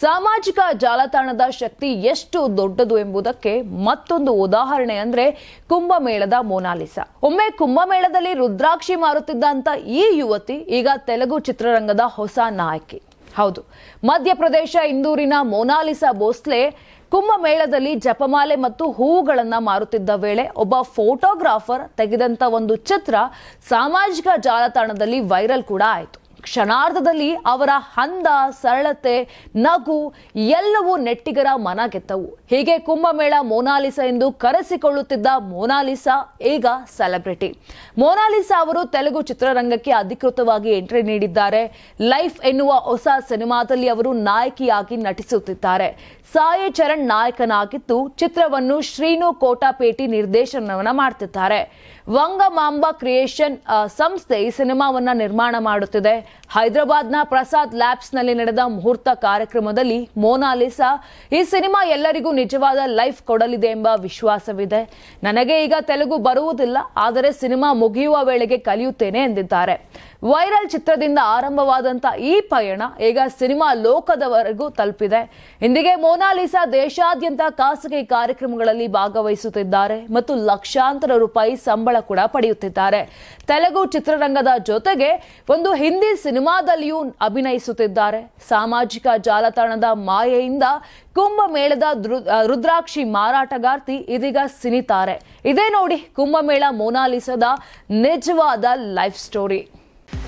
ಸಾಮಾಜಿಕ ಜಾಲತಾಣದ ಶಕ್ತಿ ಎಷ್ಟು ದೊಡ್ಡದು ಎಂಬುದಕ್ಕೆ ಮತ್ತೊಂದು ಉದಾಹರಣೆ ಅಂದ್ರೆ ಕುಂಭಮೇಳದ ಮೊನಾಲಿಸಾ. ಒಮ್ಮೆ ಕುಂಭಮೇಳದಲ್ಲಿ ರುದ್ರಾಕ್ಷಿ ಮಾರುತ್ತಿದ್ದಂತ ಈ ಯುವತಿ ಈಗ ತೆಲುಗು ಚಿತ್ರರಂಗದ ಹೊಸ ನಾಯಕಿ. ಹೌದು, ಮಧ್ಯಪ್ರದೇಶ ಇಂದೂರಿನ ಮೊನಾಲಿಸಾ ಬೋಸ್ಲೆ ಕುಂಭಮೇಳದಲ್ಲಿ ಜಪಮಾಲೆ ಮತ್ತು ಹೂವುಗಳನ್ನ ಮಾರುತ್ತಿದ್ದ ವೇಳೆ ಒಬ್ಬ ಫೋಟೋಗ್ರಾಫರ್ ತೆಗೆದಂತ ಒಂದು ಚಿತ್ರ ಸಾಮಾಜಿಕ ಜಾಲತಾಣದಲ್ಲಿ ವೈರಲ್ ಕೂಡ ಆಯಿತು. ಕ್ಷಣಾರ್ಧದಲ್ಲಿ ಅವರ ಹಂದ, ಸರಳತೆ, ನಗು ಎಲ್ಲವೂ ನೆಟ್ಟಿಗರ ಮನ ಗೆದ್ದವು ಹೀಗೆ ಕುಂಭಮೇಳ ಮೋನಾಲಿಸಾ ಎಂದು ಕರೆಸಿಕೊಳ್ಳುತ್ತಿದ್ದ ಮೋನಾಲಿಸಾ, ಈಗ ಸೆಲೆಬ್ರಿಟಿ. ಮೋನಾಲಿಸಾ ಅವರು ತೆಲುಗು ಚಿತ್ರರಂಗಕ್ಕೆ ಅಧಿಕೃತವಾಗಿ ಎಂಟ್ರಿ ನೀಡಿದ್ದಾರೆ. ಲೈಫ್ ಎನ್ನುವ ಹೊಸ ಸಿನಿಮಾದಲ್ಲಿ ಅವರು ನಾಯಕಿಯಾಗಿ ನಟಿಸುತ್ತಿದ್ದಾರೆ. ಸಾಯಿ ಚರಣ್ ನಾಯಕನಾಗಿದ್ದು, ಚಿತ್ರವನ್ನು ಶ್ರೀನು ಕೋಟಾಪೇಟಿ ನಿರ್ದೇಶನವನ್ನ ಮಾಡ್ತಿದ್ದಾರೆ. ವಂಗಮಾಂಬ ಕ್ರಿಯೇಷನ್ ಸಂಸ್ಥೆ ಈ ಸಿನಿಮಾವನ್ನ ನಿರ್ಮಾಣ ಮಾಡುತ್ತಿದೆ. ಹೈದರಾಬಾದ್ನ ಪ್ರಸಾದ್ ಲ್ಯಾಬ್ಸ್ನಲ್ಲಿ ನಡೆದ ಮುಹೂರ್ತ ಕಾರ್ಯಕ್ರಮದಲ್ಲಿ ಮೋನಾಲಿಸಾ ಈ ಸಿನಿಮಾ ಎಲ್ಲರಿಗೂ ನಿಜವಾದ ಲೈಫ್ ಕೊಡಲಿದೆ ಎಂಬ ವಿಶ್ವಾಸವಿದೆ. ನನಗೆ ಈಗ ತೆಲುಗು ಬರುವುದಿಲ್ಲ, ಆದರೆ ಸಿನಿಮಾ ಮುಗಿಯುವ ವೇಳೆಗೆ ಕಲಿಯುತ್ತೇನೆ ಎಂದಿದ್ದಾರೆ. ವೈರಲ್ ಚಿತ್ರದಿಂದ ಆರಂಭವಾದಂತ ಈ ಪಯಣ ಈಗ ಸಿನಿಮಾ ಲೋಕದವರೆಗೂ ತಲುಪಿದೆ. ಇಂದಿಗೆ ಮೋನಾಲಿಸಾ ದೇಶಾದ್ಯಂತ ಖಾಸಗಿ ಕಾರ್ಯಕ್ರಮಗಳಲ್ಲಿ ಭಾಗವಹಿಸುತ್ತಿದ್ದಾರೆ ಮತ್ತು ಲಕ್ಷಾಂತರ ರೂಪಾಯಿ ಸಂಬಳ ಕೂಡ ಪಡೆಯುತ್ತಿದ್ದಾರೆ. ತೆಲುಗು ಚಿತ್ರರಂಗದ ಜೊತೆಗೆ ಒಂದು ಹಿಂದಿ ಸಿನಿಮಾದಲ್ಲಿಯೂ ಅಭಿನಯಿಸುತ್ತಿದ್ದಾರೆ. ಸಾಮಾಜಿಕ ಜಾಲತಾಣದ ಮಾಯೆಯಿಂದ ಕುಂಭಮೇಳದ ರುದ್ರಾಕ್ಷಿ ಮಾರಾಟಗಾರ್ತಿ ಇದೀಗ ಸಿನಿತಾರೆ. ಇದೇ ನೋಡಿ ಕುಂಭಮೇಳ ಮೋನಾಲಿಸದ ನಿಜವಾದ ಲೈಫ್ ಸ್ಟೋರಿ.